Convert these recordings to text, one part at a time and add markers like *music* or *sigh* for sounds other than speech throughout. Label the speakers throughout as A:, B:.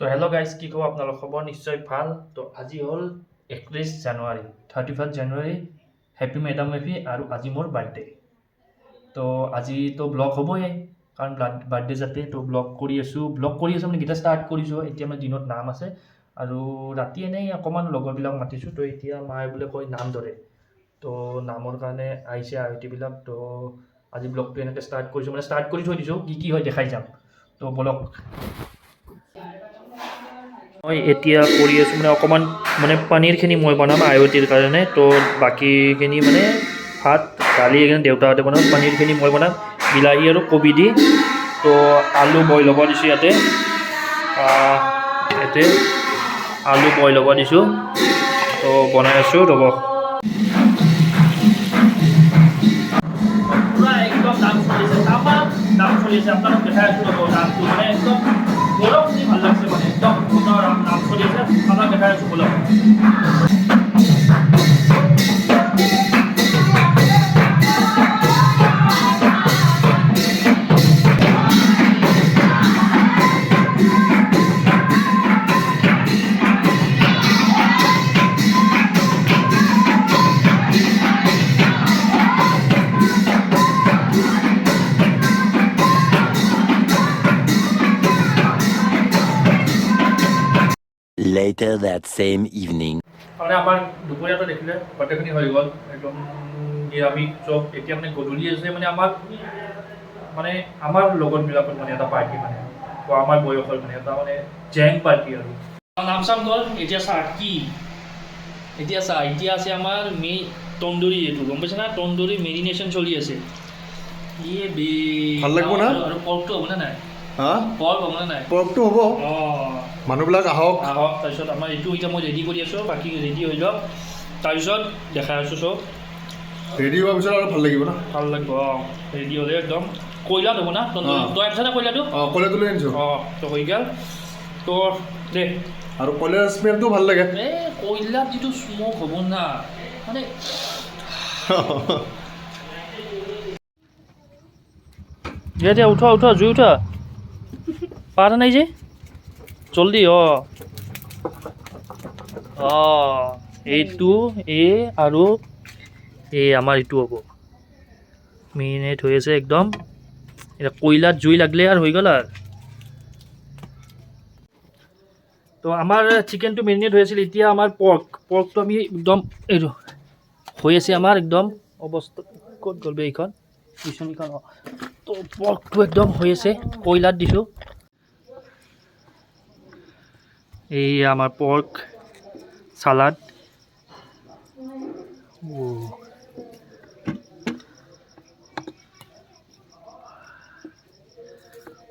A: তো hello' guys কি ক'ব আপোনালোক? খবৰ নিশ্চয় ভালো। তো আজি হ'ল একত্ৰিছ জানুৱাৰী thirty first January. Happy madam মেফি আৰু আজি মোৰ বাৰ্থডে তো আজিতো ব্লগ হ'বই কাৰণ বাৰ্থডে যাতে তো ব্লগ কৰি আছোঁ। ব্লগ কৰি আছোঁ মানে গীতা ষ্টাৰ্ট কৰিছোঁ, এতিয়া মানে দিনত নাম আছে। আৰু ৰাতি এনেই অকণমান লগৰবিলাক মাতিছোঁ, তো এতিয়া মায়ে বোলে কয় নাম ধৰে তো নামৰ কাৰণে আহিছে আয়তীবিলাক তো আজি ব্লগটো এনেকৈ ষ্টাৰ্ট কৰিছোঁ মানে ষ্টাৰ্ট কৰি থৈ দিছোঁ, কি কি হয় দেখাই যাম। তো বলক। মই এতিয়া কৰি আছোঁ মানে অকণমান মানে পনীৰখিনি মই বনাম আয়তীৰ কাৰণে। তো বাকীখিনি মানে ভাত, দালি এইখিনি দেউতাহঁতে বনাম, পনীৰখিনি মই বনাম, বিলাহী আৰু কবি দি। তো আলু বইল হ'ব দিছোঁ ইয়াতে। ইয়াতে আলু বইল হ'ব দিছোঁ। তো বনাই আছোঁ, ৰ'ব। দাম দেখাই আছোঁ, ৰ'ব, দামটো। মানে একদম গৰম ভালো লাগছে। দাম দাম চলি আছে আপোনাক দেখাই আছোঁ
B: Later that same evening.
A: মানে আমাৰ দুপৰীয়াটো দেখিলে গোটেইখিনি হৈ গ'ল। একদম নিৰামিষ চব। এতিয়া মানে গধূলি আছে মানে আমাক মানে আমাৰ লগৰবিলাকত মানে এটা পাৰ্টি মানে। আমাৰ বয়সৰ মানে এটা মানে জেং পাৰ্টি আৰু। নাম চাম গ'ল। এতিয়া চা কি? এতিয়া চা এতিয়া আছে আমাৰ মে তন্দুৰী এইটো। গম পাইছে না? তন্দুৰী মেৰিনেশ্যন চলি আছে। ইয়ে বে
C: ভাল লাগিব না?
A: আৰু পৰ্কটো হ'বনে নাই?
C: হা?
A: পৰ্ক হ'বনে নাই?
C: পৰৱটো হ'ব। মানুহবিলাক আহক।
A: আহক তাৰপিছত আমাৰ এইটো এতিয়া মই ৰেডি কৰি আছোঁ বাকী ৰেডি হৈ লওক তাৰপিছত দেখাই আছোঁ চব।
C: ৰেডি হোৱাৰ পিছত আৰু ভালো লাগিব না?
A: ভালো লাগিব অঁ। ৰেডি হ'লে একদম। কয়লাত হ'ব না? তই আনিছা না কয়লাটো?
C: অঁ কলেজ লৈ আনিছোঁ।
A: অঁ তো হৈ গ'ল। তো দে।
C: আৰু কলেজ স্মেলটো ভালো লাগে।
A: এই কয়লাত যিটো স্মক হ'ব না মানে দিয়া দিয়া উঠোৱা উঠোৱা জুই উঠোৱা পাৰা নাই যে? জলদি অঁ। এইটো এ আৰু এই আমাৰ এইটো হ'ব। মেৰিনেট হৈ আছে একদম। এতিয়া কয়লাত জুই লাগিলে আৰু হৈ গ'ল আৰু তো আমাৰ চিকেনটো মেৰিনেট হৈ আছিল, এতিয়া আমাৰ পৰ্ক পৰ্কটো আমি একদম এইটো হৈ আছে আমাৰ একদম অৱস্থা, ক'ত গ'ল এইখন? বিচনীখন তো পৰ্কটো একদম হৈ আছে, কয়লাত দিছোঁ। এই আমাৰ পৰ্ক চালাড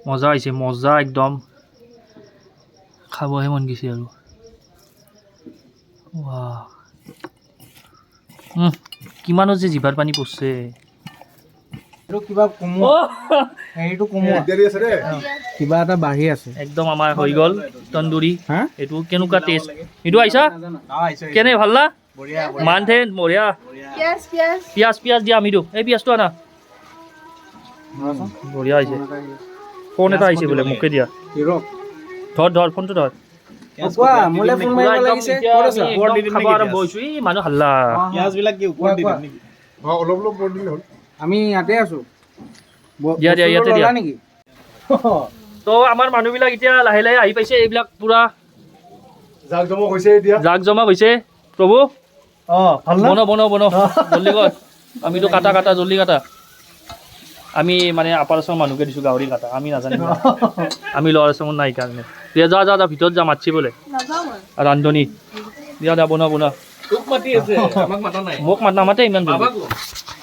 A: মজা হৈছে মজা একদম। খাবহে মন গৈছে আৰু। কিমানো যে জিভাৰ পানী পৰছে?
D: এইটো কিবা কিবা এটা বাঢ়ি আছে।
A: একদম আমাৰ হৈ গ'ল তন্দুৰী। এইটো কেনেকুৱা টেষ্ট এইটো আহিছা? কেনে ভালো না? মান থে বঢ়িয়া. পিঁয়াজ পিঁয়াজ। দিয়া আমিতো। এই পিঁয়াজটো আনা। বঢ়িয়া হৈছে ফোন এটা আহিছে বোলে মোকে দিয়া। ধৰ ধৰ ফোনটো ধৰ। মানুহ হাল্লা।
C: অলপ অলপ বৰ দিলে হ'ল।
D: আমি ইয়াতে আছো।
A: দিয়া, দিয়া, ইয়াতে দিয়া।
D: নেকি? *laughs*
A: তো আমাৰ মানুহবিলাক এতিয়া লাহে লাহে আহি পাইছে এইবিলাক পূৰা
C: জাক জমক হৈছে এতিয়া।
A: জাক জমা হৈছে। প্ৰভু
C: অঁ
A: বনো বনো বনো। *laughs* জল্দি কৰ। আমিতো কাটা কাটা জল্দি কাটা। আমি মানে আপাৰ মানুহকে দিছোঁ গাহৰি কাটা। আমি নাজানিম *laughs* আমি ল'ৰা আচামৰ নাই কাৰণে। দিয়া যা যা যা ভিতৰত যা মাতছি বোলে। ৰান্ধনী দিয়া দিয়া বনোৱা বনোৱা
D: তোক মাতি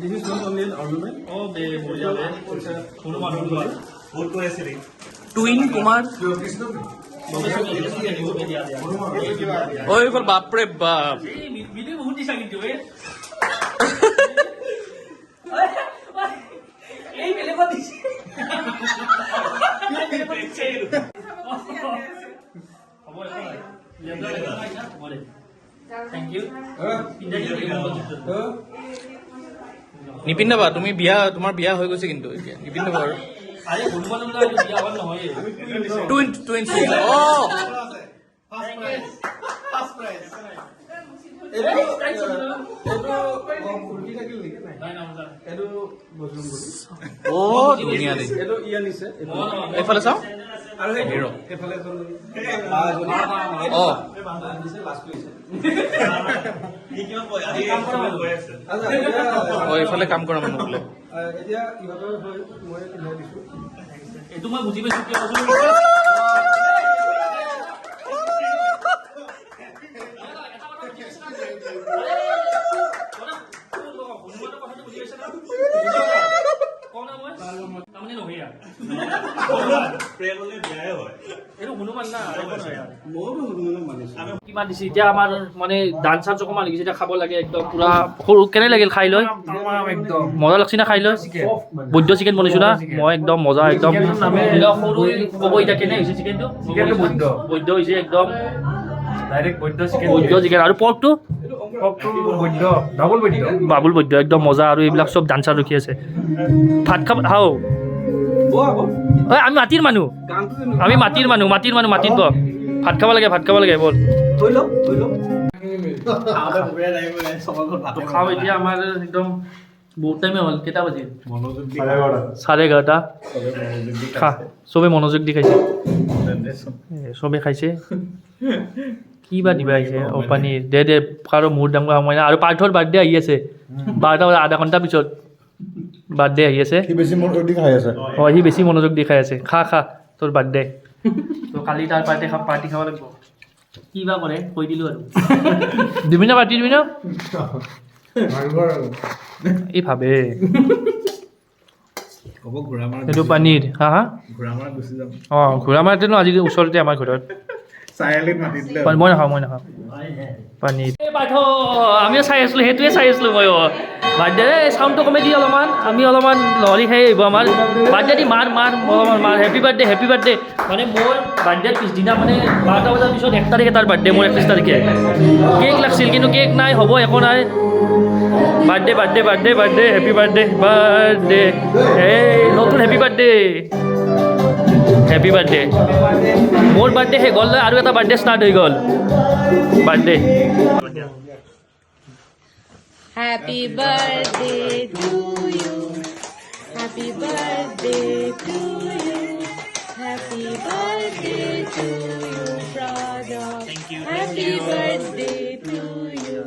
A: মোক মাত নামাতে ইমান জল্দি তই যাকে চাৰু টুইন কুমাৰ
D: ঐ এইফাল বাপৰে বাপ।
A: ভিডিঅ' বহুত দিছা কিন্তু এই বেলেগত দিছে। হ'ব একো নাই
D: নিপিন্ধাবা তুমি বিয়া তোমাৰ বিয়া হৈ গৈছে কিন্তু এতিয়া নিপিন্ধাবা আৰু। এইফালে চাওঁ? অ। এইফালে কাম কৰা মানুহ বোলে।
A: এইটো মই বুজি পাইছো কিয় কৈছো তাৰমানে নহয় আৰু। এইটো হনুমান না একো নহয় আৰু। কিমান দিছে? এতিয়া আমাৰ মানে ডান্স চান্স অকণমান লাগিছে এতিয়া খাব লাগে একদম পুৰা সৰু কেনে লাগিল খাই লৈ? মজা লাগছে না খাই লৈ? বৈদ্য চিকেন বনাইছো না? মই একদম মজা একদম সৰু ক'ব এতিয়া কেনে হৈছে চিকেনটো?
C: চিকেনটো বৈদ্য।
A: হৈছে একদম।
C: বৈদ্য চিকেন।
A: আৰু পৰ্কটো? বাবুল বৈদ্য একদম মজা। আৰু এইবিলাক চব ডান্সাৰ ৰখি আছে। ভাত খাব হাও। ঐ আমি মাটিৰ মানুহ। আমি মাটিৰ মানুহ মাটিৰ মানুহ মাটিত ব। ভাত খাব লাগে ভাত খাব লাগে বল। খাওঁ এতিয়া আমাৰ একদম বহুত টাইমে হ'ল কেইটা বাজিল? চাৰে এঘাৰটা। খা চবে মনোযোগ দি খাইছে। চবে খাইছে। কি বা দিবা আহিছে অ পানীৰ। দে দে কাৰো মূৰ ডাঙৰ সময় নাই। আৰু পাৰ্থৰ বাৰ্থডে আহি আছে। বাৰটা বজা আধা ঘণ্টা পিছত। বাৰ্থডে আহি আছে।
C: সি বেছি মোৰ দি খাই আছে।
A: অ সি বেছি মনোযোগ দি খাই আছে। খা খা তোৰ বাৰ্থডে *laughs* তো কালি তাৰ পাৰ্টি খাব পাৰ্টি খাব লাগিব। কি বা কৰে কৈ দিলোঁ আৰু। *laughs* দিবি না পাৰ্টি দিবি না এই *laughs* ভাবে
C: মাৰ
A: এইটো পানীৰ। হা হা?
C: ঘূৰা মাৰ
A: অঁ ঘূৰা মাৰাতেনো আজি ওচৰতে আমাৰ ঘৰত।
C: চাৰিআলিত মাতি দিলে
A: পানী- মই নাখাওঁ মই নাখাওঁ পাৰ্থ আমিও চাই আছিলোঁ সেইটোৱে চাই আছিলোঁ মই বাৰ্থডে চাউণ্ডটো কমাই দি অলপমান। আমি অলপমান নহ'লে সেই আহিব আমাৰ। বাৰ্থডে দি মাৰ মাৰ অলপমান মাৰ। হেপী বাৰ্থডে হেপী বাৰ্থডে মানে মোৰ বাৰ্থডেৰ পিছদিনা মানে বাৰটা বজাৰ পিছত এক তাৰিখে তাৰ বাৰ্থডে মোৰ একত্ৰিছ তাৰিখে। কেক লাগিছিল কিন্তু কেক নাই হ'ব একো নাই। Birthday birthday birthday birthday happy birthday birthday. এই নতুন হেপী বাৰ্থডে হেপী বাৰ্থডে মোৰ বাৰ্থডে শেষ হ'ল আৰু এটা বাৰ্থডে ষ্টাৰ্ট হৈ গ'ল birthday
E: Happy birthday to you. Happy birthday to you. Happy birthday to you, brother. Thank you. Happy birthday to you.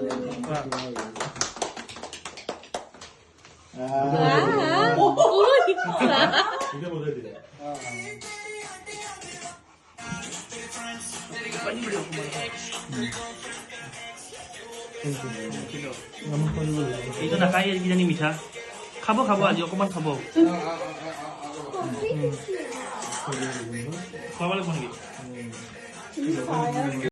E: Wow.
A: এইটো নাখায় কিজানি মিঠা খাব খাব আজি অকণমান খাব খুৱাব লাগিব নেকি